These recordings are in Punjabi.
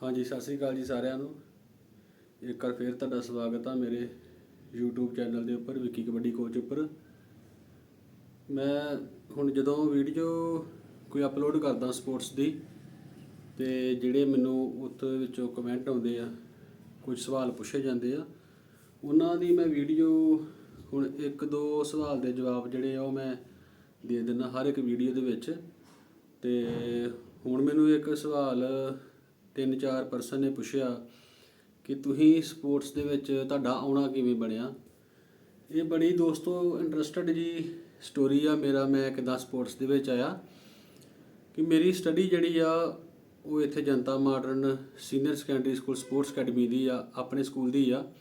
ਹਾਂਜੀ, ਸਤਿ ਸ੍ਰੀ ਅਕਾਲ ਜੀ ਸਾਰਿਆਂ ਨੂੰ। ਇੱਕ ਵਾਰ ਫੇਰ ਤੁਹਾਡਾ ਸਵਾਗਤ ਆ ਮੇਰੇ YouTube ਚੈਨਲ ਦੇ ਉੱਪਰ, ਵਿੱਕੀ ਕਬੱਡੀ ਕੋਚ ਉੱਪਰ। ਮੈਂ ਹੁਣ ਜਦੋਂ ਵੀਡੀਓ ਕੋਈ ਅਪਲੋਡ ਕਰਦਾ ਸਪੋਰਟਸ ਦੀ, ਤੇ ਜਿਹੜੇ ਮੈਨੂੰ ਉੱਥੇ ਵਿੱਚੋਂ ਕਮੈਂਟ ਆਉਂਦੇ ਆ, ਕੁਝ ਸਵਾਲ ਪੁੱਛੇ ਜਾਂਦੇ ਆ, ਉਹਨਾਂ ਦੀ ਮੈਂ ਵੀਡੀਓ ਹੁਣ ਇੱਕ ਦੋ ਸਵਾਲ ਦੇ ਜਵਾਬ ਜਿਹੜੇ ਆ ਉਹ ਮੈਂ ਦੇ ਦਿੰਦਾ ਹਰ ਇੱਕ ਵੀਡੀਓ ਦੇ ਵਿੱਚ। ਤੇ ਹੁਣ ਮੈਨੂੰ ਇੱਕ ਸਵਾਲ ਤਿੰਨ ਚਾਰ ਪਰਸਨ ਨੇ ਪੁੱਛਿਆ ਕਿ ਤੁਸੀਂ ਸਪੋਰਟਸ ਦੇ ਵਿੱਚ ਤੁਹਾਡਾ ਆਉਣਾ ਕਿਵੇਂ ਬਣਿਆ? ਇਹ ਬੜੀ ਦੋਸਤੋ ਇੰਟਰਸਟਡ ਜੀ ਸਟੋਰੀ ਆ ਮੇਰਾ, ਮੈਂ ਕਿਦਾਂ ਸਪੋਰਟਸ ਦੇ ਵਿੱਚ ਆਇਆ ਕਿ ਮੇਰੀ ਸਟੱਡੀ ਜਿਹੜੀ ਆ ਉਹ ਇੱਥੇ Janta modern senior secondary school sports academy ਦੀ ਆ, ਆਪਣੇ ਸਕੂਲ ਦੀ ਆ।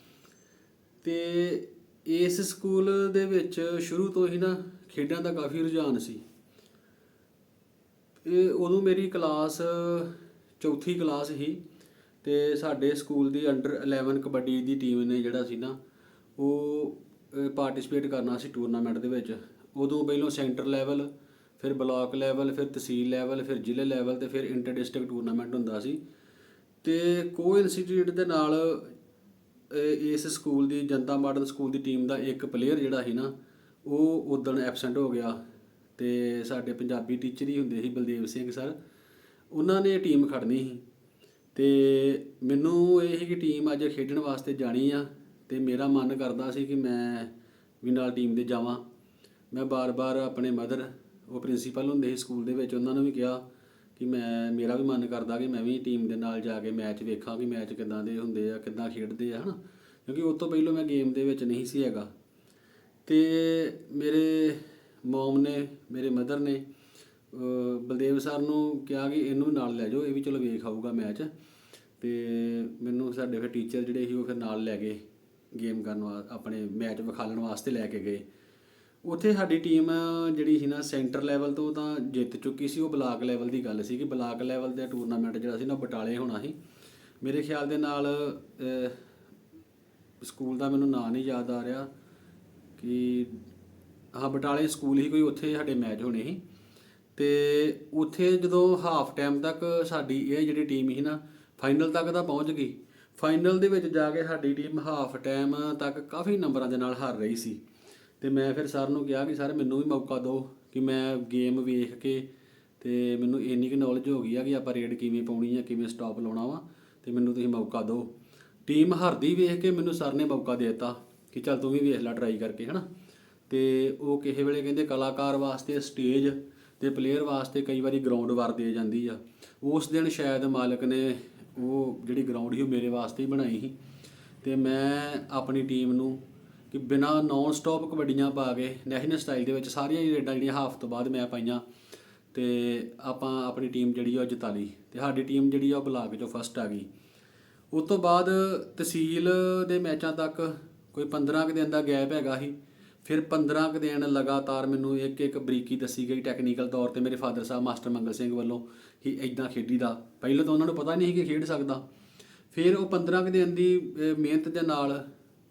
ਤੇ ਇਸ ਸਕੂਲ ਦੇ ਵਿੱਚ ਸ਼ੁਰੂ ਤੋਂ ਹੀ ਨਾ ਖੇਡਾਂ ਦਾ ਕਾਫੀ ਰੁਝਾਨ ਸੀ। ਇਹ ਉਦੋਂ ਮੇਰੀ ਕਲਾਸ ਚੌਥੀ ਕਲਾਸ ਸੀ ਤੇ ਸਾਡੇ ਸਕੂਲ ਦੀ ਅੰਡਰ 11 ਕਬੱਡੀ ਦੀ ਟੀਮ ਨੇ ਜਿਹੜਾ ਸੀ ਨਾ, ਉਹ ਪਾਰਟਿਸਿਪੇਟ ਕਰਨਾ ਸੀ ਟੂਰਨਾਮੈਂਟ ਦੇ ਵਿੱਚ। ਉਦੋਂ ਪਹਿਲਾਂ ਸੈਂਟਰ ਲੈਵਲ ਫਿਰ ਬਲਾਕ ਲੈਵਲ ਫਿਰ ਤਹਿਸੀਲ ਲੈਵਲ ਫਿਰ ਜ਼ਿਲ੍ਹੇ ਲੈਵਲ ਤੇ ਫਿਰ ਇੰਟਰ ਡਿਸਟ੍ਰਿਕਟ ਟੂਰਨਾਮੈਂਟ ਹੁੰਦਾ ਸੀ। ਤੇ ਕੋ ਇੰਸਟੀਚਿਊਟ ਦੇ ਨਾਲ ਇਸ ਸਕੂਲ ਦੀ, ਜਨਤਾ ਮਾਡਲ ਸਕੂਲ ਦੀ ਟੀਮ ਦਾ ਇੱਕ ਪਲੇਅਰ ਜਿਹੜਾ ਸੀ ਨਾ, ਉਹ ਉਦੋਂ ਐਬਸੈਂਟ ਹੋ ਗਿਆ। ਤੇ ਸਾਡੇ ਪੰਜਾਬੀ ਟੀਚਰ ਹੀ ਹੁੰਦੇ ਸੀ, ਬਲਦੇਵ ਸਿੰਘ ਸਰ ਉਹਨਾਂ ਨੇ ਟੀਮ ਖੜਨੀ ਸੀ। ਤੇ ਮੈਨੂੰ ਇਹ ਸੀ ਕਿ ਟੀਮ ਅੱਜ ਖੇਡਣ ਵਾਸਤੇ ਜਾਣੀ ਆ ਤੇ ਮੇਰਾ ਮਨ ਕਰਦਾ ਸੀ ਕਿ ਮੈਂ ਵੀ ਨਾਲ ਟੀਮ ਦੇ ਜਾਵਾਂ। ਮੈਂ ਬਾਰ-ਬਾਰ ਆਪਣੇ ਮਦਰ, ਉਹ ਪ੍ਰਿੰਸੀਪਲ ਹੁੰਦੇ ਸੀ ਸਕੂਲ ਦੇ ਵਿੱਚ, ਉਹਨਾਂ ਨੂੰ ਵੀ ਕਿਹਾ ਕਿ ਮੈਂ, ਮੇਰਾ ਵੀ ਮਨ ਕਰਦਾ ਕਿ ਮੈਂ ਵੀ ਟੀਮ ਦੇ ਨਾਲ ਜਾ ਕੇ ਮੈਚ ਵੇਖਾਂ ਕਿ ਮੈਚ ਕਿੱਦਾਂ ਦੇ ਹੁੰਦੇ ਆ, ਕਿੱਦਾਂ ਖੇਡਦੇ ਆ, ਹਨਾ। ਕਿਉਂਕਿ ਉਸ ਤੋਂ ਪਹਿਲਾਂ ਮੈਂ ਗੇਮ ਦੇ ਵਿੱਚ ਨਹੀਂ ਸੀ ਹੈਗਾ। ਤੇ ਮੇਰੇ ਮਮ ਨੇ, ਮੇਰੇ ਮਦਰ ਨੇ ਬਲਦੇਵ ਸਰ ਨੂੰ ਕਿਹਾ ਕਿ ਇਹਨੂੰ ਨਾਲ ਲੈ ਜਾਓ, ਇਹ ਵੀ ਚਲੋ ਵੇਖ ਆਊਗਾ ਮੈਚ। ਤੇ ਮੈਨੂੰ ਸਾਡੇ ਫਿਰ ਟੀਚਰ ਜਿਹੜੇ ਸੀ ਉਹ ਫਿਰ ਨਾਲ ਲੈ ਗਏ ਗੇਮ ਕਰਨ ਵਾ, ਆਪਣੇ ਮੈਚ ਵਿਖਾਲਣ ਵਾਸਤੇ ਲੈ ਕੇ ਗਏ। ਉੱਥੇ ਸਾਡੀ ਟੀਮ ਜਿਹੜੀ ਸੀ ਨਾ ਸੈਂਟਰ ਲੈਵਲ ਤੋਂ ਤਾਂ ਜਿੱਤ ਚੁੱਕੀ ਸੀ, ਉਹ ਬਲਾਕ ਲੈਵਲ ਦੀ ਗੱਲ ਸੀ ਕਿ ਬਲਾਕ ਲੈਵਲ ਦਾ ਟੂਰਨਾਮੈਂਟ ਜਿਹੜਾ ਸੀ ਨਾ ਬਟਾਲੇ ਹੋਣਾ ਸੀ। ਮੇਰੇ ਖਿਆਲ ਦੇ ਨਾਲ ਸਕੂਲ ਦਾ ਮੈਨੂੰ ਨਾਂ ਨਹੀਂ ਯਾਦ ਆ ਰਿਹਾ ਕਿ, ਹਾਂ, ਬਟਾਲੇ ਸਕੂਲ ਹੀ ਕੋਈ ਉੱਥੇ ਸਾਡੇ ਮੈਚ ਹੋਣੇ ਸੀ। ਤੇ ਉੱਥੇ ਜਦੋਂ ਹਾਫ ਟਾਈਮ ਤੱਕ ਸਾਡੀ ਇਹ ਜਿਹੜੀ ਟੀਮ ਸੀ ਨਾ ਫਾਈਨਲ ਤੱਕ ਤਾਂ ਪਹੁੰਚ ਗਈ। ਫਾਈਨਲ ਦੇ ਵਿੱਚ ਜਾ ਕੇ ਸਾਡੀ ਟੀਮ ਹਾਫ ਟਾਈਮ ਤੱਕ ਕਾਫੀ ਨੰਬਰਾਂ ਦੇ ਨਾਲ ਹਾਰ ਰਹੀ ਸੀ। ਤੇ ਮੈਂ ਫਿਰ ਸਰ ਨੂੰ ਕਿਹਾ ਕਿ ਸਰ ਮੈਨੂੰ ਵੀ ਮੌਕਾ ਦਿਓ ਕਿ ਮੈਂ ਗੇਮ ਵੇਖ ਕੇ ਤੇ ਮੈਨੂੰ ਇੰਨੀ ਕੁ ਨੌਲੇਜ ਹੋ ਗਈ ਆ ਕਿ ਆਪਾਂ ਰੇਡ ਕਿਵੇਂ ਪਾਉਣੀ ਆ, ਕਿਵੇਂ ਸਟਾਪ ਲਾਉਣਾ ਵਾ, ਤੇ ਮੈਨੂੰ ਤੁਸੀਂ ਮੌਕਾ ਦਿਓ। ਟੀਮ ਹਾਰਦੀ ਵੇਖ ਕੇ ਮੈਨੂੰ ਸਰ ਨੇ ਮੌਕਾ ਦੇ ਦਿੱਤਾ ਕਿ ਚੱਲ ਤੂੰ ਵੀ ਵੇਖ ਲੈ ਟਰਾਈ ਕਰਕੇ, ਹਨਾ। ਤੇ ਉਹ ਕਿਸੇ ਵੇਲੇ ਕਹਿੰਦੇ ਕਲਾਕਾਰ ਵਾਸਤੇ ਸਟੇਜ ਤੇ ਪਲੇਅਰ ਵਾਸਤੇ ਕਈ ਵਾਰੀ ਗਰਾਊਂਡ ਵਾਰ ਦੇ ਜਾਂਦੀ ਆ। ਉਸ ਦਿਨ ਸ਼ਾਇਦ ਮਾਲਕ ਨੇ ਉਹ ਜਿਹੜੀ ਗਰਾਊਂਡ ਸੀ ਉਹ ਮੇਰੇ ਵਾਸਤੇ ਹੀ ਬਣਾਈ ਸੀ। ਤੇ ਮੈਂ ਆਪਣੀ ਟੀਮ ਨੂੰ ਕਿ ਬਿਨਾ ਨਾਨ ਸਟਾਪ ਕਬੱਡੀਆਂ ਪਾ ਕੇ ਨੈਸ਼ਨਲ ਸਟਾਈਲ ਦੇ ਵਿੱਚ ਸਾਰੀਆਂ ਹੀ ਰੇਡਾਂ ਜਿਹੜੀਆਂ ਹਾਫ ਤੋਂ ਬਾਅਦ ਮੈਂ ਪਾਈਆਂ, ਤੇ ਆਪਾਂ ਆਪਣੀ ਟੀਮ ਜਿਹੜੀ ਆ ਉਹ ਜਿਤਾ ਲਈ। ਤੇ ਸਾਡੀ ਟੀਮ ਜਿਹੜੀ ਆ ਉਹ ਬਲਾਕ ਚੋਂ ਫਸਟ ਆ ਗਈ। ਉਸ ਤੋਂ ਬਾਅਦ ਤਹਿਸੀਲ ਦੇ ਮੈਚਾਂ ਤੱਕ ਕੋਈ 15 ਕੁ ਦਿਨ ਦਾ ਗੈਪ ਹੈਗਾ ਸੀ। ਫਿਰ 15 ਕੁ ਦਿਨ ਲਗਾਤਾਰ ਮੈਨੂੰ ਇੱਕ ਇੱਕ ਬਰੀਕੀ ਦੱਸੀ ਗਈ ਟੈਕਨੀਕਲ ਤੌਰ ਤੇ ਮੇਰੇ ਫਾਦਰ ਸਾਹਿਬ ਮਾਸਟਰ ਮੰਗਲ ਸਿੰਘ ਵੱਲੋਂ ਕਿ ਇਦਾਂ ਖੇਡੀਦਾ। ਪਹਿਲਾਂ ਤਾਂ ਉਹਨਾਂ ਨੂੰ ਪਤਾ ਨਹੀਂ ਸੀ ਕਿ ਖੇਡ ਸਕਦਾ। ਫਿਰ ਉਹ 15 ਕੁ ਦਿਨ ਦੀ ਮਿਹਨਤ ਦੇ ਨਾਲ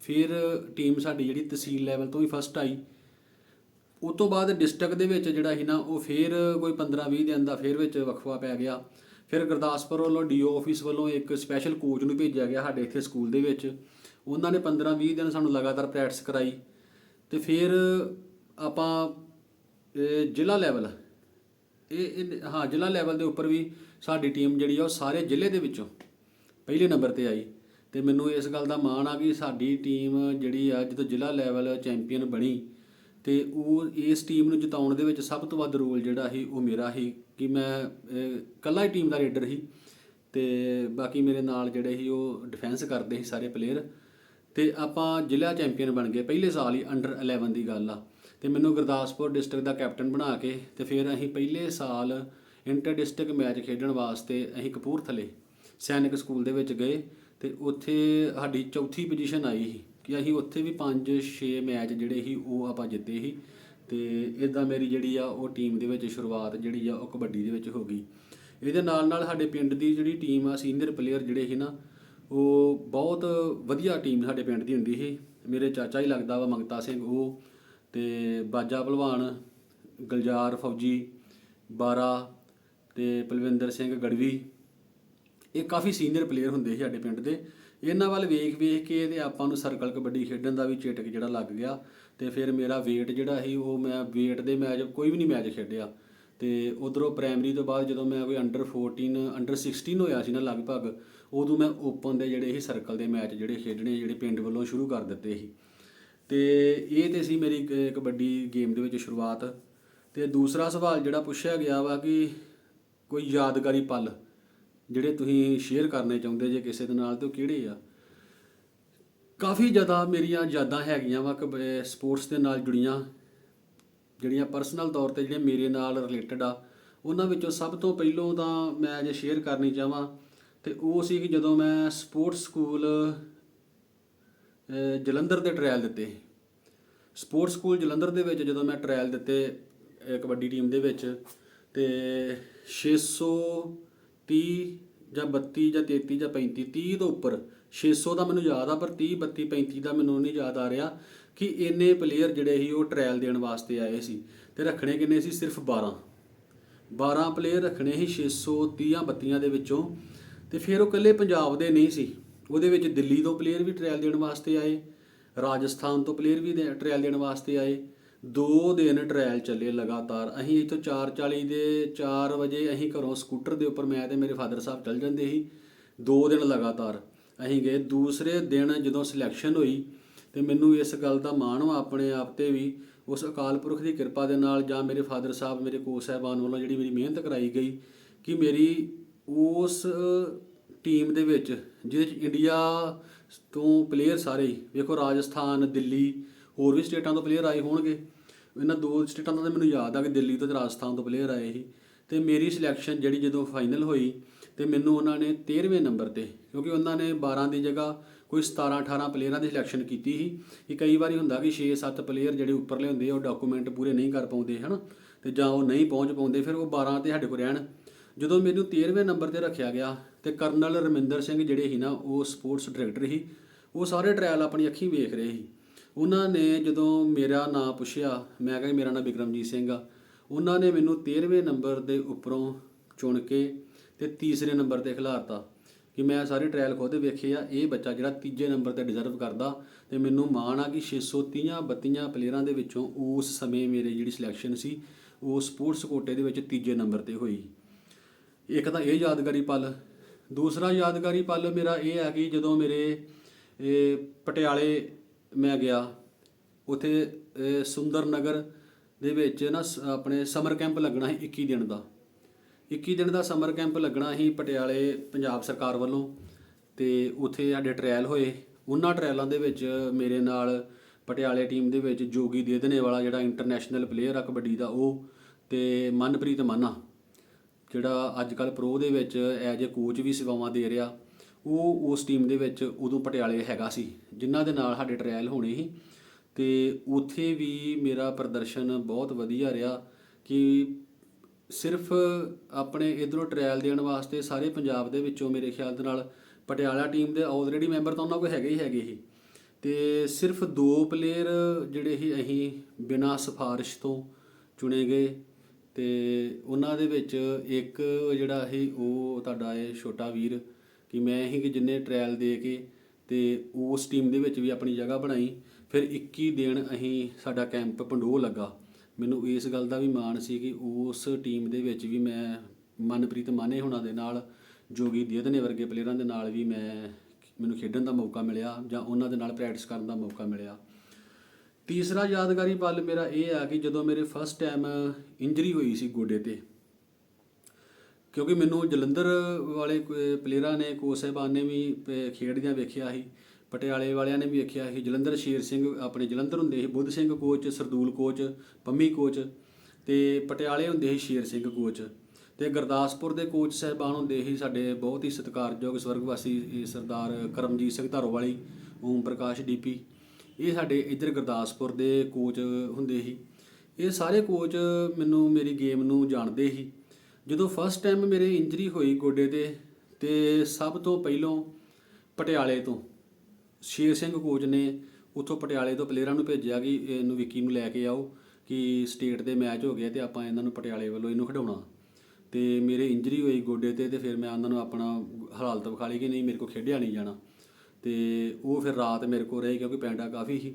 ਫਿਰ ਟੀਮ ਸਾਡੀ ਜਿਹੜੀ ਤਹਿਸੀਲ ਲੈਵਲ ਤੋਂ ਹੀ ਫਸਟ ਆਈ। ਉਸ ਤੋਂ ਬਾਅਦ ਡਿਸਟ੍ਰਿਕਟ ਦੇ ਵਿੱਚ ਜਿਹੜਾ ਸੀ ਨਾ, ਉਹ ਫਿਰ ਕੋਈ 15-20 ਦਿਨ ਦਾ ਫਿਰ ਵਿੱਚ ਵਕਫਾ ਪੈ ਗਿਆ। ਫਿਰ ਗੁਰਦਾਸਪੁਰ ਵੱਲੋਂ ਡੀਓ ਆਫਿਸ ਵੱਲੋਂ ਇੱਕ ਸਪੈਸ਼ਲ ਕੋਚ ਨੂੰ ਭੇਜਿਆ ਗਿਆ ਸਾਡੇ ਇੱਥੇ ਸਕੂਲ ਦੇ ਵਿੱਚ। ਉਹਨਾਂ ਨੇ 15-20 ਦਿਨ ਸਾਨੂੰ ਲਗਾਤਾਰ ਪ੍ਰੈਕਟਿਸ ਕਰਾਈ। ਤੇ ਫਿਰ ਆਪਾਂ ਜ਼ਿਲ੍ਹਾ ਲੈਵਲ ਇਹ ਹਾਂ ਜ਼ਿਲ੍ਹਾ ਲੈਵਲ ਦੇ ਉੱਪਰ ਵੀ ਸਾਡੀ ਟੀਮ ਜਿਹੜੀ ਆ ਉਹ ਸਾਰੇ ਜ਼ਿਲ੍ਹੇ ਦੇ ਵਿੱਚੋਂ ਪਹਿਲੇ ਨੰਬਰ ਤੇ ਆਈ। ਤੇ ਮੈਨੂੰ ਇਸ ਗੱਲ ਦਾ ਮਾਣ ਆ ਕਿ ਸਾਡੀ ਟੀਮ ਜਿਹੜੀ ਆ ਜਦੋਂ ਜ਼ਿਲ੍ਹਾ ਲੈਵਲ ਚੈਂਪੀਅਨ ਬਣੀ ਤੇ ਉਹ ਇਸ ਟੀਮ ਨੂੰ ਜਿਤਾਉਣ ਦੇ ਵਿੱਚ ਸਭ ਤੋਂ ਵੱਧ ਰੋਲ ਜਿਹੜਾ ਸੀ ਉਹ ਮੇਰਾ ਸੀ ਕਿ ਮੈਂ ਅਹ, ਇਕੱਲਾ ਹੀ ਟੀਮ ਦਾ ਰੇਡਰ ਸੀ। ਤੇ ਬਾਕੀ ਮੇਰੇ ਨਾਲ ਜਿਹੜੇ ਸੀ ਉਹ ਡਿਫੈਂਸ ਕਰਦੇ ਸੀ ਸਾਰੇ ਪਲੇਅਰ ਤੇ ਆਪਾਂ ਜ਼ਿਲ੍ਹਾ ਚੈਂਪੀਅਨ ਬਣ ਗਏ ਪਹਿਲੇ ਸਾਲ ਹੀ ਅੰਡਰ 11 ਦੀ ਗੱਲ ਆ। ਤੇ ਮੈਨੂੰ ਗੁਰਦਾਸਪੁਰ ਡਿਸਟ੍ਰਿਕਟ ਦਾ ਕੈਪਟਨ ਬਣਾ ਕੇ ਤੇ ਫਿਰ ਅਸੀਂ ਪਹਿਲੇ ਸਾਲ ਇੰਟਰ ਡਿਸਟ੍ਰਿਕਟ ਮੈਚ ਖੇਡਣ ਵਾਸਤੇ ਅਸੀਂ ਕਪੂਰਥਲੇ ਸੈਨਿਕ ਸਕੂਲ ਦੇ ਵਿੱਚ ਗਏ ਤੇ ਉੱਥੇ ਸਾਡੀ ਚੌਥੀ ਪੋਜੀਸ਼ਨ ਆਈ ਸੀ ਕਿ ਅਸੀਂ ਉੱਥੇ ਵੀ 5-6 ਮੈਚ ਜਿਹੜੇ ਸੀ ਉਹ ਆਪਾਂ ਜਿੱਤੇ ਸੀ। ਤੇ ਇਦਾਂ ਮੇਰੀ ਜਿਹੜੀ ਆ ਉਹ ਟੀਮ ਦੇ ਵਿੱਚ ਸ਼ੁਰੂਆਤ ਜਿਹੜੀ ਆ ਉਹ ਕਬੱਡੀ ਦੇ ਵਿੱਚ ਹੋ ਗਈ। ਇਹਦੇ ਨਾਲ ਨਾਲ ਸਾਡੇ ਪਿੰਡ ਦੀ ਜਿਹੜੀ ਟੀਮ ਆ ਸੀਨੀਅਰ ਪਲੇਅਰ ਜਿਹੜੇ ਸੀ ਨਾ ਉਹ ਬਹੁਤ ਵਧੀਆ ਟੀਮ ਸਾਡੇ ਪਿੰਡ ਦੀ ਹੁੰਦੀ ਸੀ। ਮੇਰੇ ਚਾਚਾ ਹੀ ਲੱਗਦਾ ਵਾ, ਮੰਗਤਾ ਸਿੰਘ ਉਹ ਤੇ ਬਾਜਾ ਭਲਵਾਨ ਗਲਜਾਰ ਫੌਜੀ, ਬਾਰਾ ਤੇ ਪਲਵਿੰਦਰ ਸਿੰਘ ਗੜਵੀ। ਇਹ ਕਾਫੀ ਸੀਨੀਅਰ ਪਲੇਅਰ ਹੁੰਦੇ ਸੀ ਸਾਡੇ ਪਿੰਡ ਦੇ। ਇਹਨਾਂ ਵੱਲ ਵੇਖ ਵੇਖ ਕੇ ਤੇ ਆਪਾਂ ਨੂੰ ਸਰਕਲ ਕਬੱਡੀ ਖੇਡਣ ਦਾ ਵੀ ਚੇਟਕ ਜਿਹੜਾ ਲੱਗ ਗਿਆ ਤੇ ਫਿਰ ਮੇਰਾ weight ਜਿਹੜਾ ਸੀ ਉਹ ਮੈਂ weight ਦੇ ਮੈਚ ਕੋਈ ਵੀ ਨਹੀਂ ਮੈਚ ਖੇਡਿਆ। ਤੇ ਉਧਰੋਂ ਪ੍ਰਾਇਮਰੀ ਤੋਂ ਬਾਅਦ ਜਦੋਂ ਮੈਂ ਕੋਈ ਅੰਡਰ 14 ਅੰਡਰ 16 ਹੋਇਆ ਸੀ ਨਾ ਲਗਭਗ ਉਦੋਂ ਮੈਂ ਓਪਨ ਦੇ ਜਿਹੜੇ ਸੀ ਸਰਕਲ ਦੇ ਮੈਚ ਜਿਹੜੇ ਖੇਡਣੇ ਜਿਹੜੇ ਪਿੰਡ ਵੱਲੋਂ ਸ਼ੁਰੂ ਕਰ ਦਿੱਤੇ ਸੀ। ਤੇ ਇਹ ਤੇ ਸੀ ਮੇਰੀ ਕ- ਕਬੱਡੀ ਗੇਮ ਦੇ ਵਿੱਚ ਸ਼ੁਰੂਆਤ। ਤੇ ਦੂਸਰਾ ਸਵਾਲ ਜਿਹੜਾ ਪੁੱਛਿਆ ਗਿਆ ਵਾ ਕਿ ਕੋਈ ਯਾਦਗਾਰੀ ਪਲ ਜਿਹੜੇ ਤੁਸੀਂ ਸ਼ੇਅਰ ਕਰਨੇ ਚਾਹੁੰਦੇ ਜੇ ਕਿਸੇ ਦੇ ਨਾਲ, ਤੇ ਉਹ ਕਿਹੜੇ ਆ? ਕਾਫੀ ਜ਼ਿਆਦਾ ਮੇਰੀਆਂ ਯਾਦਾਂ ਹੈਗੀਆਂ ਵਾ ਸਪੋਰਟਸ ਦੇ ਨਾਲ ਜੁੜੀਆਂ। ਜਿਹੜੀਆਂ ਪਰਸਨਲ ਤੌਰ ਤੇ ਜਿਹੜੇ ਮੇਰੇ ਨਾਲ ਰਿਲੇਟਡ ਆ, ਉਹਨਾਂ ਵਿੱਚੋਂ ਸਭ ਤੋਂ ਪਹਿਲੋਂ ਤਾਂ ਮੈਂ ਜੇ ਸ਼ੇਅਰ ਕਰਨੀ ਚਾਹਾਂ ਤੇ ਉਹ ਸੀ ਕਿ ਜਦੋਂ ਮੈਂ ਸਪੋਰਟਸ ਸਕੂਲ ਜਲੰਧਰ ਦੇ ਟ੍ਰਾਇਲ ਦਿੱਤੇ। ਸਪੋਰਟਸ ਸਕੂਲ ਜਲੰਧਰ ਦੇ ਵਿੱਚ ਜਦੋਂ ਮੈਂ ਟ੍ਰਾਇਲ ਦਿੱਤੇ ਕਬੱਡੀ ਟੀਮ ਦੇ ਵਿੱਚ, ਤੇ 630 ਜਾਂ 32 ਜਾਂ 33 ਜਾਂ 35 30 ਤੋਂ ਉੱਪਰ 600 ਦਾ ਮੈਨੂੰ ਯਾਦ ਆ, ਪਰ 30 32 35 ਦਾ ਮੈਨੂੰ ਨਹੀਂ ਯਾਦ ਆ ਰਿਹਾ ਕਿ ਇੰਨੇ ਪਲੇਅਰ ਜਿਹੜੇ ਸੀ ਉਹ ਟ੍ਰਾਇਲ ਦੇਣ ਵਾਸਤੇ ਆਏ ਸੀ। ਤੇ ਰੱਖਣੇ ਕਿੰਨੇ ਸੀ? ਸਿਰਫ 12 12 ਪਲੇਅਰ ਰੱਖਣੇ ਸੀ 630 32 ਦੇ ਵਿੱਚੋਂ। ਤੇ ਫਿਰ ਉਹ ਇਕੱਲੇ ਪੰਜਾਬ ਦੇ ਨਹੀਂ ਸੀ। ਉਹਦੇ ਵਿੱਚ ਦਿੱਲੀ ਤੋਂ ਪਲੇਅਰ ਵੀ ਟ੍ਰਾਇਲ ਦੇਣ ਵਾਸਤੇ ਆਏ, ਰਾਜਸਥਾਨ ਤੋਂ ਪਲੇਅਰ ਵੀ ਦੇ- ਟ੍ਰਾਇਲ ਦੇਣ ਵਾਸਤੇ ਆਏ। ਦੋ ਦਿਨ ਟ੍ਰਾਇਲ ਚੱਲੇ ਲਗਾਤਾਰ। ਅਸੀਂ ਇੱਥੋਂ 4:40 ਦੇ 4 ਵਜੇ ਅਸੀਂ ਘਰੋਂ ਸਕੂਟਰ ਦੇ ਉੱਪਰ ਮੈਂ ਤੇ ਮੇਰੇ ਫਾਦਰ ਸਾਹਿਬ ਚੱਲ ਜਾਂਦੇ ਸੀ। ਦੋ ਦਿਨ ਲਗਾਤਾਰ ਅਸੀਂ ਗਏ। ਦੂਸਰੇ ਦਿਨ ਜਦੋਂ ਸਿਲੈਕਸ਼ਨ ਹੋਈ ਤੇ ਮੈਨੂੰ ਇਸ ਗੱਲ ਦਾ ਮਾਣ ਵਾ ਆਪਣੇ ਆਪ ਤੇ ਵੀ, ਉਸ ਅਕਾਲ ਪੁਰਖ ਦੀ ਕਿਰਪਾ ਦੇ ਨਾਲ ਜਾਂ ਮੇਰੇ ਫਾਦਰ ਸਾਹਿਬ, ਮੇਰੇ ਕੋਚ ਸਾਹਿਬਾਨ ਵੱਲੋਂ ਜਿਹੜੀ ਮੇਰੀ ਮਿਹਨਤ ਕਰਾਈ ਗਈ ਕਿ ਮੇਰੀ ਉਸ ਟੀਮ ਦੇ ਵਿੱਚ, ਜਿਹਦੇ ਚ ਇੰਡੀਆ ਤੋਂ ਪਲੇਅਰ ਸਾਰੇ ਹੀ, ਵੇਖੋ ਰਾਜਸਥਾਨ, ਦਿੱਲੀ, ਹੋਰ ਵੀ ਸਟੇਟਾਂ ਤੋਂ ਪਲੇਅਰ ਆਏ ਹੋਣਗੇ। ਇਹਨਾਂ ਦੋ ਸਟੇਟਾਂ ਦਾ ਤਾਂ ਮੈਨੂੰ ਯਾਦ ਆ ਕਿ ਦਿੱਲੀ ਤੋਂ ਤੇ ਰਾਜਸਥਾਨ ਤੋਂ ਪਲੇਅਰ ਆਏ ਸੀ। ਤੇ ਮੇਰੀ ਸਿਲੈਕਸ਼ਨ ਜਿਹੜੀ ਜਦੋਂ ਫਾਈਨਲ ਹੋਈ, ਤੇ ਮੈਨੂੰ ਉਹਨਾਂ ਨੇ 13ਵੇਂ ਨੰਬਰ ਤੇ, ਕਿਉਂਕਿ ਉਹਨਾਂ ਨੇ 12 ਦੀ ਜਗ੍ਹਾ ਕੋਈ 17 18 ਪਲੇਅਰਾਂ ਦੀ ਸਿਲੈਕਸ਼ਨ ਕੀਤੀ ਸੀ। ਕਿ ਕਈ ਵਾਰੀ ਹੁੰਦਾ ਕਿ 6-7 ਪਲੇਅਰ ਜਿਹੜੇ ਉੱਪਰਲੇ ਹੁੰਦੇ ਆ, ਉਹ ਡਾਕੂਮੈਂਟ ਪੂਰੇ ਨਹੀਂ ਕਰ ਪਾਉਂਦੇ, ਹਨ? ਤੇ ਜਾਂ ਉਹ ਨਹੀਂ ਪਹੁੰਚ ਪਾਉਂਦੇ, ਫਿਰ ਉਹ 12 ਤੇ ਸਾਡੇ ਕੋਲ ਰਹਿਣ। ਜਦੋਂ ਮੈਨੂੰ 13ਵੇਂ ਨੰਬਰ ਤੇ ਰੱਖਿਆ ਗਿਆ ਤੇ ਕਰਨਲ ਰਮਿੰਦਰ ਸਿੰਘ ਜਿਹੜੇ ਸੀ ਨਾ, ਉਹ ਸਪੋਰਟਸ ਡਾਇਰੈਕਟਰ ਸੀ, ਉਹ ਸਾਰੇ ਟ੍ਰਾਇਲ ਆਪਣੀ ਅੱਖੀਂ ਵੇਖ ਰਹੇ ਸੀ। ਉਹਨਾਂ ਨੇ ਜਦੋਂ ਮੇਰਾ ਨਾਮ ਪੁੱਛਿਆ, ਮੈਂ ਕਿਹਾ ਮੇਰਾ ਨਾਮ ਬਿਕਰਮਜੀਤ ਸਿੰਘ ਆ। ਉਹਨਾਂ ਨੇ ਮੈਨੂੰ 13ਵੇਂ ਨੰਬਰ ਦੇ ਉੱਪਰੋਂ ਚੁਣ ਕੇ ਤੇ ਤੀਸਰੇ ਨੰਬਰ ਤੇ ਖਿਲਾਰਤਾ ਕਿ ਮੈਂ ਸਾਰੇ ਟ੍ਰਾਇਲ ਖੁਦ ਵੇਖੇ ਆ, ਇਹ ਬੱਚਾ ਜਿਹੜਾ ਤੀਜੇ ਨੰਬਰ ਤੇ ਡਿਜ਼ਰਵ ਕਰਦਾ ਤੇ ਮੈਨੂੰ ਮਾਣ ਆ ਕਿ 630 32 ਪਲੇਅਰਾਂ ਦੇ ਵਿੱਚੋਂ ਉਸ ਸਮੇਂ ਮੇਰੇ ਜਿਹੜੀ ਸਿਲੈਕਸ਼ਨ ਸੀ, ਉਹ ਸਪੋਰਟਸ ਕੋਟੇ ਦੇ ਵਿੱਚ ਤੀਜੇ ਨੰਬਰ ਤੇ ਹੋਈ। ਇੱਕ ਤਾਂ ਇਹ ਯਾਦਗਾਰੀ ਪਲ, ਦੂਸਰਾ ਯਾਦਗਾਰੀ ਪਲ ਮੇਰਾ ਇਹ ਹੈ ਕਿ ਜਦੋਂ ਮੇਰੇ ਪਟਿਆਲੇ ਮੈਂ ਗਿਆ, ਉਥੇ ਸੁੰਦਰ ਨਗਰ ਦੇ ਵਿੱਚ ਨਾ ਸ- ਆਪਣੇ ਸਮਰ ਕੈਂਪ ਲੱਗਣਾ ਸੀ 21 ਦਿਨ ਦਾ। 21 ਦਿਨ ਦਾ ਸਮਰ ਕੈਂਪ ਲੱਗਣਾ ਸੀ ਪਟਿਆਲੇ ਪੰਜਾਬ ਸਰਕਾਰ ਵੱਲੋਂ ਤੇ ਉਥੇ ਸਾਡੇ ਟ੍ਰਾਇਲ ਹੋਏ। ਉਹਨਾਂ ਟ੍ਰਾਇਲਾਂ ਦੇ ਵਿੱਚ ਮੇਰੇ ਨਾਲ ਪਟਿਆਲੇ ਟੀਮ ਦੇ ਵਿੱਚ ਜੋਗੀ ਦੇਦਨੇ ਵਾਲਾ ਜਿਹੜਾ ਇੰਟਰਨੈਸ਼ਨਲ ਪਲੇਅਰ ਆ ਕਬੱਡੀ ਦਾ ਉਹ ਤੇ ਮਨਪ੍ਰੀਤ ਮਾਨਾ। ਜਿਹੜਾ ਅੱਜ ਕੱਲ ਪ੍ਰੋ ਦੇ ਵਿੱਚ ਐਜ ਏ ਕੋਚ ਵੀ ਸੇਵਾਵਾਂ ਦੇ ਰਿਹਾ, ਉਹ ਉਸ ਟੀਮ ਦੇ ਵਿੱਚ ਉਦੋਂ ਪਟਿਆਲੇ ਹੈਗਾ ਸੀ, ਜਿਨ੍ਹਾਂ ਦੇ ਨਾਲ ਸਾਡੇ ਟ੍ਰਾਇਲ ਹੋਣੇ ਸੀ। ਤੇ ਉੱਥੇ ਵੀ ਮੇਰਾ ਪ੍ਰਦਰਸ਼ਨ ਬਹੁਤ ਵਧੀਆ ਰਿਹਾ ਕਿ ਸਿਰਫ ਆਪਣੇ ਇਧਰੋਂ ਟ੍ਰਾਇਲ ਦੇਣ ਵਾਸਤੇ ਸਾਰੇ ਪੰਜਾਬ ਦੇ ਵਿੱਚੋਂ ਮੇਰੇ ਖਿਆਲ ਦੇ ਨਾਲ ਪਟਿਆਲਾ ਟੀਮ ਦੇ ਆਲਰੇਡੀ ਮੈਂਬਰ ਤਾਂ ਉਹਨਾਂ ਕੋਲ ਹੈਗੇ ਹੀ ਹੈਗੇ ਸੀ। ਤੇ ਸਿਰਫ ਦੋ ਪਲੇਅਰ ਜਿਹੜੇ ਹੀ ਅਸੀਂ ਬਿਨਾਂ ਸਿਫਾਰਿਸ਼ ਤੋਂ ਚੁਣੇ ਗਏ। ਤੇ ਉਹਨਾਂ ਦੇ ਵਿੱਚ ਇੱਕ ਜਿਹੜਾ ਸੀ, ਉਹ ਤੁਹਾਡਾ ਇਹ ਛੋਟਾ ਵੀਰ ਕਿ ਮੈਂ ਹੀ ਕਿ ਜਿੰਨੇ ਟ੍ਰਾਇਲ ਦੇ ਕੇ ਤੇ ਉਸ ਟੀਮ ਦੇ ਵਿੱਚ ਵੀ ਆਪਣੀ ਜਗ੍ਹਾ ਬਣਾਈ। ਫਿਰ 21 ਦਿਨ ਅਸੀਂ ਸਾਡਾ ਕੈਂਪ ਪੰਡੋ ਲੱਗਾ। ਮੈਨੂੰ ਇਸ ਗੱਲ ਦਾ ਵੀ ਮਾਣ ਸੀ ਕਿ ਉਸ ਟੀਮ ਦੇ ਵਿੱਚ ਵੀ ਮੈਂ ਮਨਪ੍ਰੀਤ ਮਾਨੇ ਹੋਣਾ ਦੇ ਨਾਲ ਜੋਗੀ ਦੀਦਨੇ ਵਰਗੇ ਪਲੇਅਰਾਂ ਦੇ ਨਾਲ ਵੀ ਮੈਂ ਮੈਨੂੰ ਖੇਡਣ ਦਾ ਮੌਕਾ ਮਿਲਿਆ ਜਾਂ ਉਹਨਾਂ ਦੇ ਨਾਲ ਪ੍ਰੈਕਟਿਸ ਕਰਨ ਦਾ ਮੌਕਾ ਮਿਲਿਆ। ਤੀਸਰਾ ਯਾਦਗਾਰੀ ਪਲ ਮੇਰਾ ਇਹ ਆ ਕਿ ਜਦੋਂ ਮੇਰੇ ਫਸਟ ਟਾਈਮ ਇੰਜਰੀ ਹੋਈ ਸੀ ਗੋਡੇ ਤੇ, ਕਿਉਂਕਿ ਮੈਨੂੰ ਜਲੰਧਰ ਵਾਲੇ ਪਲੇਅਰਾਂ ਨੇ ਕੋਚ ਸਾਹਿਬਾਨ ਨੇ ਵੀ ਪ- ਖੇਡਦਿਆਂ ਵੇਖਿਆ ਸੀ, ਪਟਿਆਲੇ ਵਾਲਿਆਂ ਨੇ ਵੀ ਵੇਖਿਆ ਸੀ, ਜਲੰਧਰ ਸ਼ੇਰ ਸਿੰਘ ਆਪਣੇ ਜਲੰਧਰ ਹੁੰਦੇ ਸੀ, Buddh Singh coach Sardool coach Pammi coach ਤੇ ਪਟਿਆਲੇ ਹੁੰਦੇ ਸੀ ਸ਼ੇਰ ਸਿੰਘ ਕੋਚ ਤੇ ਗੁਰਦਾਸਪੁਰ ਦੇ ਕੋਚ ਸਾਹਿਬਾਨ ਹੁੰਦੇ ਸੀ ਸਾਡੇ ਬਹੁਤ ਹੀ ਸਤਿਕਾਰਯੋਗ ਸਵਰਗਵਾਸੀ ਇਹ ਸਰਦਾਰ ਕਰਮਜੀਤ ਸਿੰਘ ਧਾਰੋਵਾਲੀ, ਓਮ ਪ੍ਰਕਾਸ਼ ਡੀਪੀ ਇਹ ਸਾਡੇ ਇੱਧਰ ਗੁਰਦਾਸਪੁਰ ਦੇ ਕੋਚ ਹੁੰਦੇ ਸੀ। ਇਹ ਸਾਰੇ ਕੋਚ ਮੈਨੂੰ ਮੇਰੀ ਗੇਮ ਨੂੰ ਜਾਣਦੇ ਸੀ। ਜਦੋਂ ਫਸਟ ਟਾਈਮ ਮੇਰੇ ਇੰਜਰੀ ਹੋਈ ਗੋਡੇ ਤੇ ਤੇ ਸਭ ਤੋਂ ਪਹਿਲੋਂ ਪਟਿਆਲੇ ਤੋਂ ਸ਼ੇਰ ਸਿੰਘ ਕੋਚ ਨੇ ਉੱਥੋਂ ਪਟਿਆਲੇ ਤੋਂ ਪਲੇਅਰਾਂ ਨੂੰ ਭੇਜਿਆ ਕਿ ਇਹਨੂੰ ਵਿੱਕੀ ਨੂੰ ਲੈ ਕੇ ਆਓ ਕਿ ਸਟੇਟ ਦੇ ਮੈਚ ਹੋ ਗਏ ਤੇ ਆਪਾਂ ਇਹਨਾਂ ਨੂੰ ਪਟਿਆਲੇ ਵੱਲੋਂ ਇਹਨੂੰ ਖਿਡਾਉਣਾ। ਤੇ ਮੇਰੇ ਇੰਜਰੀ ਹੋਈ ਗੋਡੇ ਤੇ ਤੇ ਫਿਰ ਮੈਂ ਉਹਨਾਂ ਨੂੰ ਆਪਣਾ ਹਾਲਤ ਵਿਖਾ ਲਈ ਕਿ ਨਹੀਂ, ਮੇਰੇ ਕੋਲ ਖੇਡਿਆ ਨਹੀਂ ਜਾਣਾ। ਤੇ ਉਹ ਫਿਰ ਰਾਤ ਮੇਰੇ ਕੋਲ ਰਹੇ ਕਿਉਂਕਿ ਪੈਂਡਾ ਕਾਫੀ ਸੀ।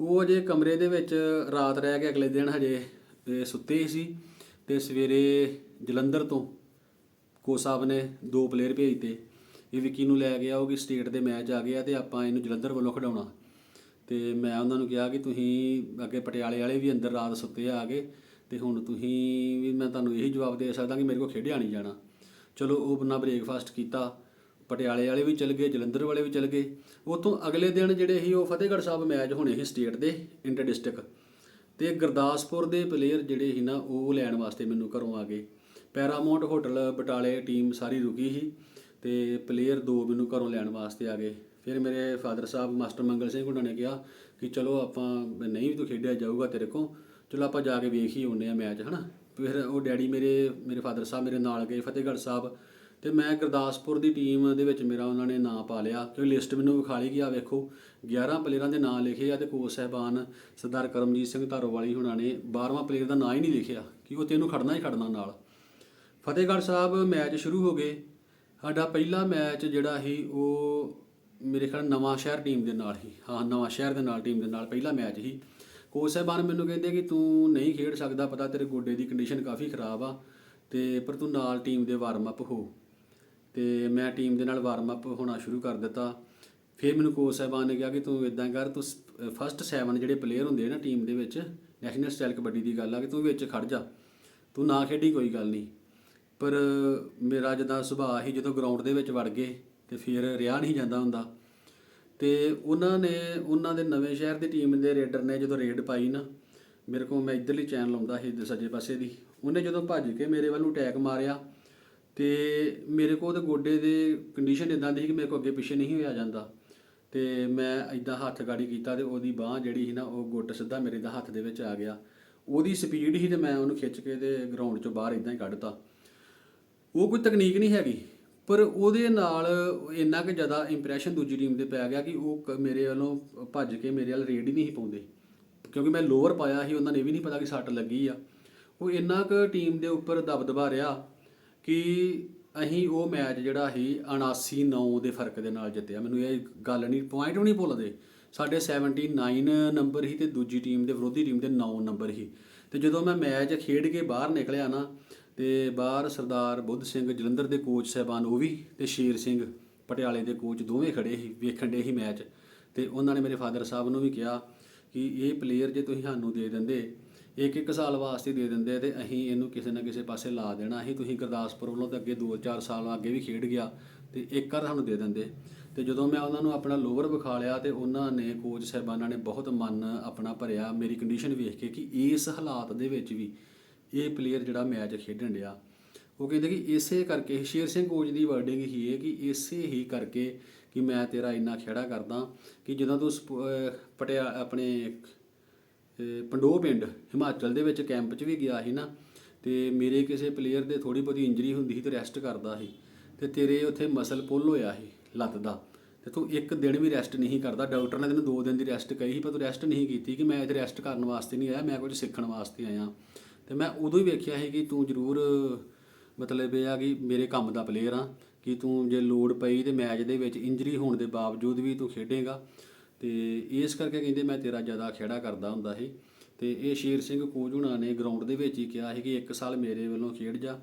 ਉਹ ਅਜੇ ਕਮਰੇ ਦੇ ਵਿੱਚ ਰਾਤ ਰਹਿ ਕੇ ਅਗਲੇ ਦਿਨ ਹਜੇ ਸੁੱਤੇ ਹੀ ਸੀ ਤੇ ਸਵੇਰੇ ਜਲੰਧਰ ਤੋਂ ਕੋ ਸਾਹਿਬ ਨੇ ਦੋ ਪਲੇਅਰ ਭੇਜਤੇ। ਇਹ ਵਿਕੀ ਨੂੰ ਲੈ ਗਿਆ ਉਹ ਕਿ ਸਟੇਟ ਦੇ ਮੈਚ ਆ ਗਿਆ ਤੇ ਆਪਾਂ ਇਹਨੂੰ ਜਲੰਧਰ ਵੱਲੋਂ ਖਿਡਾਉਣਾ। ਤੇ ਮੈਂ ਉਹਨਾਂ ਨੂੰ ਕਿਹਾ ਕਿ ਤੁਸੀਂ ਅੱਗੇ ਪਟਿਆਲੇ ਵਾਲੇ ਵੀ ਅੰਦਰ ਰਾਤ ਸੁੱਤੇ ਆ ਗਏ ਤੇ ਹੁਣ ਤੁਸੀਂ ਵੀ ਮੈਂ ਤੁਹਾਨੂੰ ਇਹੀ ਜਵਾਬ ਦੇ ਸਕਦਾ ਕਿ ਮੇਰੇ ਕੋਲ ਖੇਡਿਆ ਨਹੀਂ ਜਾਣਾ। ਚਲੋ ਉਹ ਬੰਨਾ ਬ੍ਰੇਕਫਾਸਟ ਕੀਤਾ। ਪਟਿਆਲੇ ਵਾਲੇ ਵੀ ਚਲ ਗਏ, ਜਲੰਧਰ ਵਾਲੇ ਵੀ ਚਲ ਗਏ। ਉਤੋਂ ਅਗਲੇ ਦਿਨ ਜਿਹੜੇ ਸੀ ਉਹ ਫਤਿਹਗੜ੍ਹ ਸਾਹਿਬ ਮੈਚ ਹੋਣੇ ਸੀ ਸਟੇਟ ਦੇ, ਇੰਟਰ ਡਿਸਟ੍ਰਿਕਟ। ਤੇ ਗੁਰਦਾਸਪੁਰ ਦੇ ਪਲੇਅਰ ਜਿਹੜੇ ਸੀ ਨਾ, ਉਹ ਲੈਣ ਵਾਸਤੇ ਮੈਨੂੰ ਘਰੋਂ ਆ ਗਏ। ਪੈਰਾਮਾਉਂਟ ਹੋਟਲ, ਬਟਾਲੇ ਟੀਮ ਸਾਰੀ ਰੁਕੀ ਸੀ ਤੇ ਪਲੇਅਰ ਦੋ ਮੈਨੂੰ ਘਰੋਂ ਲੈਣ ਵਾਸਤੇ ਆ ਗਏ। ਫਿਰ ਮੇਰੇ ਫਾਦਰ ਸਾਹਿਬ, ਮਾਸਟਰ ਮੰਗਲ ਸਿੰਘ ਉਹਨਾਂ ਨੇ ਕਿਹਾ ਕਿ ਚਲੋ ਆਪਾਂ ਨਹੀਂ ਵੀ ਤੂੰ ਖੇਡਿਆ ਜਾਊਗਾ ਤੇਰੇ ਕੋਲ, ਚਲੋ ਆਪਾਂ ਜਾ ਕੇ ਵੇਖ ਹੀ ਆਉਂਦੇ ਆ ਮੈਚ, ਹਨਾ। ਫਿਰ ਉਹ ਡੈਡੀ ਮੇਰੇ ਮੇਰੇ ਫਾਦਰ ਸਾਹਿਬ ਮੇਰੇ ਨਾਲ ਗਏ, ਫਤਿਹਗੜ੍ਹ ਸਾਹਿਬ। ਤੇ ਮੈਂ ਗੁਰਦਾਸਪੁਰ ਦੀ ਟੀਮ ਦੇ ਵਿੱਚ ਮੇਰਾ ਉਹਨਾਂ ਨੇ ਨਾਂ ਪਾ ਲਿਆ ਕਿਉਂਕਿ ਲਿਸਟ ਮੈਨੂੰ ਵਿਖਾ ਲਈ ਕਿ ਆ ਵੇਖੋ 11 ਪਲੇਅਰਾਂ ਦੇ ਨਾਂ ਲਿਖੇ ਆ ਤੇ ਕੋਚ ਸਾਹਿਬਾਨ ਸਰਦਾਰ ਕਰਮਜੀਤ ਸਿੰਘ ਧਾਰੋਵਾਲੀ ਹੁਣਾਂ ਨੇ 12ਵਾਂ ਪਲੇਅਰ ਦਾ ਨਾਂ ਹੀ ਨਹੀਂ ਲਿਖਿਆ, ਕਿ ਉਹ ਤੈਨੂੰ ਖੜਨਾ ਹੀ ਖੜਨਾ ਨਾਲ। ਫਤਿਹਗੜ੍ਹ ਸਾਹਿਬ ਮੈਚ ਸ਼ੁਰੂ ਹੋ ਗਏ। ਸਾਡਾ ਪਹਿਲਾ ਮੈਚ ਜਿਹੜਾ ਸੀ, ਉਹ ਮੇਰੇ ਖਿਆਲ ਨਵਾਂ ਸ਼ਹਿਰ ਟੀਮ ਦੇ ਨਾਲ ਹੀ ਹਾਂ, ਨਵਾਂ ਸ਼ਹਿਰ ਦੇ ਨਾਲ ਟੀਮ ਦੇ ਨਾਲ ਪਹਿਲਾ ਮੈਚ ਸੀ। ਕੋਚ ਸਾਹਿਬਾਨ ਮੈਨੂੰ ਕਹਿੰਦੇ ਕਿ ਤੂੰ ਨਹੀਂ ਖੇਡ ਸਕਦਾ, ਪਤਾ ਤੇਰੇ ਗੋਡੇ ਦੀ ਕੰਡੀਸ਼ਨ ਕਾਫੀ ਖਰਾਬ ਆ ਤੇ ਪਰ ਤੂੰ ਨਾਲ ਟੀਮ ਦੇ ਵਾਰਮ ਅਪ ਹੋ। ਤੇ ਮੈਂ ਟੀਮ ਦੇ ਨਾਲ ਵਾਰਮ ਅਪ ਹੋਣਾ ਸ਼ੁਰੂ ਕਰ ਦਿੱਤਾ। ਫਿਰ ਮੈਨੂੰ ਕੋਚ ਸਾਹਿਬਾਨ ਨੇ ਕਿਹਾ ਕਿ ਤੂੰ ਇਦਾਂ ਕਰ, ਤੂੰ ਫਸਟ 7 ਜਿਹੜੇ ਪਲੇਅਰ ਹੁੰਦੇ ਨਾ ਟੀਮ ਦੇ ਵਿੱਚ ਨੈਸ਼ਨਲ ਸਟਾਈਲ ਕਬੱਡੀ ਦੀ ਗੱਲ ਆ ਕਿ ਤੂੰ ਵਿੱਚ ਖੜ ਜਾ। ਤੂੰ ਨਾ ਖੇਡੀ ਕੋਈ ਗੱਲ ਨਹੀਂ। ਪਰ ਮੇਰਾ ਜਦਾਂ ਸੁਭਾਅ ਸੀ, ਜਦੋਂ ਗਰਾਊਂਡ ਦੇ ਵਿੱਚ ਵੜ ਗਏ ਤੇ ਫਿਰ ਰਿਹਾ ਨਹੀਂ ਜਾਂਦਾ ਹੁੰਦਾ। ਤੇ ਉਹਨਾਂ ਨੇ, ਉਹਨਾਂ ਦੇ ਨਵੇਂ ਸ਼ਹਿਰ ਦੀ ਟੀਮ ਦੇ ਰੇਡਰ ਨੇ ਜਦੋਂ ਰੇਡ ਪਾਈ ਨਾ, ਮੇਰੇ ਕੋਲ ਮੈਂ ਇਧਰਲੀ ਚੈਨ ਲਾਉਂਦਾ ਸੀ ਸੱਜੇ ਪਾਸੇ ਦੀ। ਉਹਨੇ ਜਦੋਂ ਭੱਜ ਕੇ ਮੇਰੇ ਵੱਲ ਨੂੰ ਅਟੈਕ ਮਾਰਿਆ ਤੇ ਮੇਰੇ ਕੋਲ ਤੇ ਗੋਡੇ ਦੇ ਕੰਡੀਸ਼ਨ ਇਦਾਂ ਦੀ ਸੀ ਕਿ ਮੇਰੇ ਕੋਲ ਅੱਗੇ ਪਿੱਛੇ ਨਹੀਂ ਹੋਇਆ ਜਾਂਦਾ। ਤੇ ਮੈਂ ਇਦਾਂ ਹੱਥ ਗਾੜੀ ਕੀਤਾ ਤੇ ਉਹਦੀ ਬਾਹ ਜਿਹੜੀ ਸੀ ਨਾ, ਉਹ ਗੁੱਟ ਸਿੱਧਾ ਮੇਰੇ ਦਾ ਹੱਥ ਦੇ ਵਿੱਚ ਆ ਗਿਆ। ਉਹਦੀ ਸਪੀਡ ਹੀ ਤੇ ਮੈਂ ਉਹਨੂੰ ਖਿੱਚ ਕੇ ਤੇ ਗਰਾਊਂਡ ਚੋਂ ਬਾਹਰ ਇਦਾਂ ਹੀ ਕੱਢਤਾ। ਉਹ ਕੋਈ ਤਕਨੀਕ ਨਹੀਂ ਹੈਗੀ, ਪਰ ਉਹਦੇ ਨਾਲ ਇੰਨਾ ਕਿ ਜ਼ਿਆਦਾ ਇੰਪ੍ਰੈਸ਼ਨ ਦੂਜੀ ਟੀਮ ਤੇ ਪੈ ਗਿਆ ਕਿ ਉਹ ਕ- ਮੇਰੇ ਵੱਲੋਂ ਭੱਜ ਕੇ ਮੇਰੇ ਵੱਲ ਰੇਡ ਹੀ ਨਹੀਂ ਪਾਉਂਦੇ। ਕਿਉਂਕਿ ਮੈਂ ਲੋਅਰ ਪਾਇਆ ਸੀ, ਉਹਨਾਂ ਨੇ ਇਹ ਵੀ ਨਹੀਂ ਪਤਾ ਕਿ ਸੱਟ ਲੱਗੀ ਆ। ਉਹ ਇੰਨਾ ਕੁ ਟੀਮ ਦੇ ਉੱਪਰ ਦਬਦਬਾ ਰਿਹਾ ਕਿ ਅਸੀਂ ਉਹ ਮੈਚ ਜਿਹੜਾ ਸੀ 79 9 ਦੇ ਫ਼ਰਕ ਦੇ ਨਾਲ ਜਿੱਤਿਆ। ਮੈਨੂੰ ਇਹ ਗੱਲ ਨਹੀਂ ਪੁਆਇੰਟ ਵੀ ਨਹੀਂ ਭੁੱਲਦੇ। ਸਾਡੇ 79 ਨੰਬਰ ਸੀ ਤੇ ਦੂਜੀ ਟੀਮ ਦੇ ਵਿਰੋਧੀ ਟੀਮ ਦੇ 9 ਨੰਬਰ ਸੀ। ਤੇ ਜਦੋਂ ਮੈਂ ਮੈਚ ਖੇਡ ਕੇ ਬਾਹਰ ਨਿਕਲਿਆ ਨਾ, ਤੇ ਬਾਹਰ ਸਰਦਾਰ ਬੁੱਧ ਸਿੰਘ, ਜਲੰਧਰ ਦੇ ਕੋਚ ਸਹਿਬਾਨ ਉਹ ਵੀ ਤੇ ਸ਼ੇਰ ਸਿੰਘ, ਪਟਿਆਲੇ ਦੇ ਕੋਚ ਦੋਵੇਂ ਖੜੇ ਸੀ, ਵੇਖਣ ਦੇ ਸੀ ਮੈਚ। ਤੇ ਉਹਨਾਂ ਨੇ ਮੇਰੇ ਫਾਦਰ ਸਾਹਿਬ ਨੂੰ ਵੀ ਕਿਹਾ ਕਿ ਇਹ ਪਲੇਅਰ ਜੇ ਤੁਸੀਂ ਸਾਨੂੰ ਦੇ ਦਿੰਦੇ ਇੱਕ ਇੱਕ ਸਾਲ ਵਾਸਤੇ ਦੇ ਦਿੰਦੇ ਤੇ ਅਸੀਂ ਇਹਨੂੰ ਕਿਸੇ ਨਾ ਕਿਸੇ ਪਾਸੇ ਲਾ ਦੇਣਾ। ਅਸੀਂ ਤੁਸੀਂ ਗੁਰਦਾਸਪੁਰ ਵੱਲੋਂ ਤਾਂ ਅੱਗੇ 2-4 ਸਾਲ ਅੱਗੇ ਵੀ ਖੇਡ ਗਿਆ ਤੇ ਇੱਕ ਵਾਰ ਸਾਨੂੰ ਦੇ ਦਿੰਦੇ। ਤੇ ਜਦੋਂ ਮੈਂ ਉਹਨਾਂ ਨੂੰ ਆਪਣਾ ਲੋਵਰ ਵਿਖਾ ਲਿਆ ਤੇ ਉਹਨਾਂ ਨੇ ਕੋਚ ਸਾਹਿਬਾਨਾਂ ਨੇ ਬਹੁਤ ਮਨ ਆਪਣਾ ਭਰਿਆ ਮੇਰੀ ਕੰਡੀਸ਼ਨ ਵੇਖ ਕੇ ਕਿ ਇਸ ਹਾਲਾਤ ਦੇ ਵਿੱਚ ਵੀ ਇਹ ਪਲੇਅਰ ਜਿਹੜਾ ਮੈਚ ਖੇਡਣ ਰਿਹਾ ਉਹ ਕਹਿੰਦੇ ਕਿ ਇਸੇ ਕਰਕੇ ਸ਼ੇਰ ਸਿੰਘ ਕੋਚ ਦੀ ਵਰਡਿੰਗ ਹੀ ਹੈ ਕਿ ਇਸੇ ਹੀ ਕਰਕੇ ਕਿ ਮੈਂ ਤੇਰਾ ਇੰਨਾ ਖੇੜਾ ਕਰਦਾ ਕਿ ਜਦੋਂ ਤੂੰ ਪਟਿਆ, ਆਪਣੇ ਅਹ ਪੰਡੋਹ ਪਿੰਡ ਹਿਮਾਚਲ ਦੇ ਵਿੱਚ ਕੈਂਪ 'ਚ ਵੀ ਗਿਆ ਸੀ ਨਾ, ਤੇ ਮੇਰੇ ਕਿਸੇ ਪਲੇਅਰ ਦੇ ਥੋੜੀ ਬਹੁਤੀ ਇੰਜਰੀ ਹੁੰਦੀ ਸੀ ਤੇ ਰੈਸਟ ਕਰਦਾ ਸੀ, ਤੇ ਤੇਰੇ ਉੱਥੇ ਮਸਲ ਪੁੱਲ ਹੋਇਆ ਸੀ ਲੱਤ ਦਾ, ਤੇ ਤੂੰ ਇੱਕ ਦਿਨ ਵੀ ਰੈਸਟ ਨਹੀਂ ਕਰਦਾ। ਡਾਕਟਰ ਨੇ ਤੈਨੂੰ ਦੋ ਦਿਨ ਦੀ ਰੈਸਟ ਕਹੀ ਸੀ, ਪਰ ਤੂੰ ਰੈਸਟ ਨਹੀਂ ਕੀਤੀ ਕਿ ਮੈਂ ਇੱਥੇ ਰੈਸਟ ਕਰਨ ਵਾਸਤੇ ਨਹੀਂ ਆਇਆ, ਮੈਂ ਕੁਝ ਸਿੱਖਣ ਵਾਸਤੇ ਆਇਆ। ਤੇ ਮੈਂ ਉਦੋਂ ਹੀ ਵੇਖਿਆ ਸੀ ਕਿ ਤੂੰ ਜ਼ਰੂਰ ਮਤਲਬ ਇਹ ਆ ਕਿ ਮੇਰੇ ਕੰਮ ਦਾ ਪਲੇਅਰ ਆ, ਕਿ ਤੂੰ ਜੇ ਲੋਡ ਪਈ ਤੇ ਮੈਚ ਦੇ ਵਿੱਚ ਇੰਜਰੀ ਹੋਣ ਦੇ ਬਾਵਜੂਦ ਵੀ ਤੂੰ ਖੇਡੇਗਾ। ਤੇ ਇਸ ਕਰਕੇ ਕਹਿੰਦੇ ਮੈਂ ਤੇਰਾ ਜ਼ਿਆਦਾ ਖੇੜਾ ਕਰਦਾ ਹੁੰਦਾ ਸੀ। ਤੇ ਇਹ ਸ਼ੇਰ ਸਿੰਘ ਕੋਚ ਹੁਣਾਂ ਨੇ ਗਰਾਊਂਡ ਦੇ ਵਿੱਚ ਹੀ ਕਿਹਾ ਸੀ ਕਿ ਇੱਕ ਸਾਲ ਮੇਰੇ ਵੱਲੋਂ ਖੇਡ ਜਾ,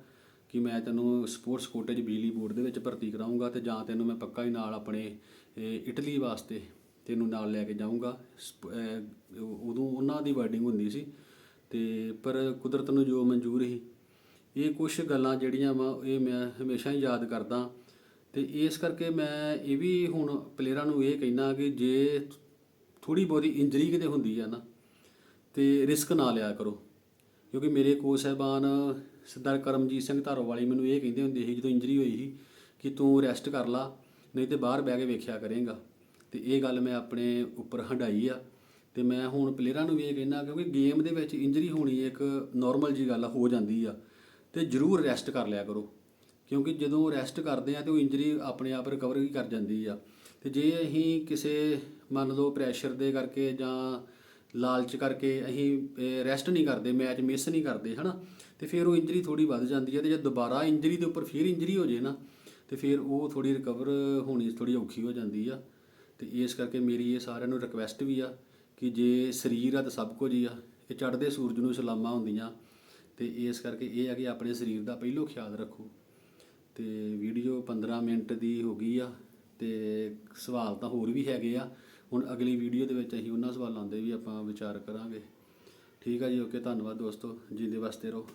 ਕਿ ਮੈਂ ਤੈਨੂੰ ਸਪੋਰਟਸ ਕੋਟੇ 'ਚ ਬਿਜਲੀ ਬੋਰਡ ਦੇ ਵਿੱਚ ਭਰਤੀ ਕਰਾਉਂਗਾ ਤੇ ਜਾਂ ਤੈਨੂੰ ਮੈਂ ਪੱਕਾ ਹੀ ਨਾਲ ਆਪਣੇ ਇਟਲੀ ਵਾਸਤੇ ਤੈਨੂੰ ਨਾਲ ਲੈ ਕੇ ਜਾਊਂਗਾ। ਸਪ- ਉਦੋਂ ਉਹਨਾਂ ਦੀ ਵਰਡਿੰਗ ਹੁੰਦੀ ਸੀ। ਤੇ ਪਰ ਕੁਦਰਤ ਨੂੰ ਜੋ ਮਨਜ਼ੂਰ ਸੀ, ਇਹ ਕੁਝ ਗੱਲਾਂ ਜਿਹੜੀਆਂ ਵਾ, ਇਹ ਮੈਂ ਹਮੇਸ਼ਾ ਹੀ ਯਾਦ ਕਰਦਾ। ਤੇ ਇਸ ਕਰਕੇ ਮੈਂ ਇਹ ਵੀ ਹੁਣ ਪਲੇਅਰਾਂ ਨੂੰ ਇਹ ਕਹਿਣਾ ਕਿ ਜੇ ਥੋੜੀ ਬਹੁਤੀ ਇੰਜਰੀ ਕਿਤੇ ਹੁੰਦੀ ਆ ਨਾ, ਤੇ ਰਿਸਕ ਨਾ ਲਿਆ ਕਰੋ। ਕਿਉਂਕਿ ਮੇਰੇ ਕੋਚ ਸਾਹਿਬਾਨ ਸਰਦਾਰ ਕਰਮਜੀਤ ਸਿੰਘ ਧਾਰੋਵਾਲੀ ਮੈਨੂੰ ਇਹ ਕਹਿੰਦੇ ਹੁੰਦੇ ਸੀ, ਜਦੋਂ ਇੰਜਰੀ ਹੋਈ ਸੀ, ਕਿ ਤੂੰ ਰੈਸਟ ਕਰ ਲਾ, ਨਹੀਂ ਤੇ ਬਾਹਰ ਬਹਿ ਕੇ ਵੇਖਿਆ ਕਰੇਗਾ। ਤੇ ਇਹ ਗੱਲ ਮੈਂ ਆਪਣੇ ਉੱਪਰ ਹੰਡਾਈ ਆ। ਤੇ ਮੈਂ ਹੁਣ ਪਲੇਅਰਾਂ ਨੂੰ ਵੀ ਇਹ ਕਹਿਣਾ ਕਿਉਂਕਿ ਗੇਮ ਦੇ ਵਿੱਚ ਇੰਜਰੀ ਹੋਣੀ ਇੱਕ ਨਾਰਮਲ ਜੀ ਗੱਲ ਹੋ ਜਾਂਦੀ ਆ। ਤੇ ਜ਼ਰੂਰ ਰੈਸਟ ਕਰ ਲਿਆ ਕਰੋ। ਕਿਉਂਕਿ ਜਦੋਂ ਰੈਸਟ ਕਰਦੇ ਆ ਤੇ ਉਹ ਇੰਜਰੀ ਆਪਣੇ ਆਪ ਰਿਕਵਰ ਹੀ ਕਰ ਜਾਂਦੀ ਆ। ਤੇ ਜੇ ਅਸੀਂ ਕਿਸੇ, ਮੰਨ ਲਓ ਪ੍ਰੈਸ਼ਰ ਦੇ ਕਰਕੇ ਜਾਂ ਲਾਲਚ ਕਰਕੇ ਅਸੀਂ ਰੈਸਟ ਨਹੀਂ ਕਰਦੇ ਮੈਚ ਮਿਸ ਨਹੀਂ ਕਰਦੇ, ਹਨਾ, ਤੇ ਫਿਰ ਉਹ ਇੰਜਰੀ ਥੋੜੀ ਵੱਧ ਜਾਂਦੀ ਹੈ ਤੇ ਜੇ ਦੁਬਾਰਾ ਇੰਜਰੀ ਦੇ ਉੱਪਰ ਫਿਰ ਇੰਜਰੀ ਹੋ ਜੇ ਨਾ, ਤੇ ਫਿਰ ਉਹ ਥੋੜੀ ਰਿਕਵਰ ਹੋਣੀ ਥੋੜੀ ਔਖੀ ਹੋ ਜਾਂਦੀ ਆ। ਤੇ ਇਸ ਕਰਕੇ ਮੇਰੀ ਇਹ ਸਾਰਿਆਂ ਨੂੰ ਰਿਕਵੈਸਟ ਵੀ ਆ ਕਿ ਜੇ ਸਰੀਰ ਆ ਤਾਂ ਸਭ ਕੁਝ ਹੀ ਆ, ਇਹ ਚੜ੍ਹਦੇ ਸੂਰਜ ਨੂੰ ਸਲਾਮਾਂ ਹੁੰਦੀਆਂ, ਤੇ ਇਸ ਕਰਕੇ ਇਹ ਆ ਕਿ ਆਪਣੇ ਸਰੀਰ ਦਾ ਪਹਿਲੋਂ ਖਿਆਲ ਰੱਖੋ। ਤੇ ਵੀਡੀਓ 15 ਮਿੰਟ ਦੀ ਹੋ ਗਈ ਆ ਤੇ ਸਵਾਲ ਤਾਂ ਹੋਰ ਵੀ ਹੈਗੇ ਆ। ਹੁਣ ਅਗਲੀ ਵੀਡੀਓ ਦੇ ਵਿੱਚ ਅਸੀਂ ਉਹਨਾਂ ਸਵਾਲਾਂ ਦੇ ਵੀ ਆਪਾਂ ਵਿਚਾਰ ਕਰਾਂਗੇ। ਠੀਕ ਆ ਜੀ, ਓਕੇ, ਧੰਨਵਾਦ ਦੋਸਤੋ, ਜਿੰਦੇ ਵਾਸਤੇ ਰਹੋ।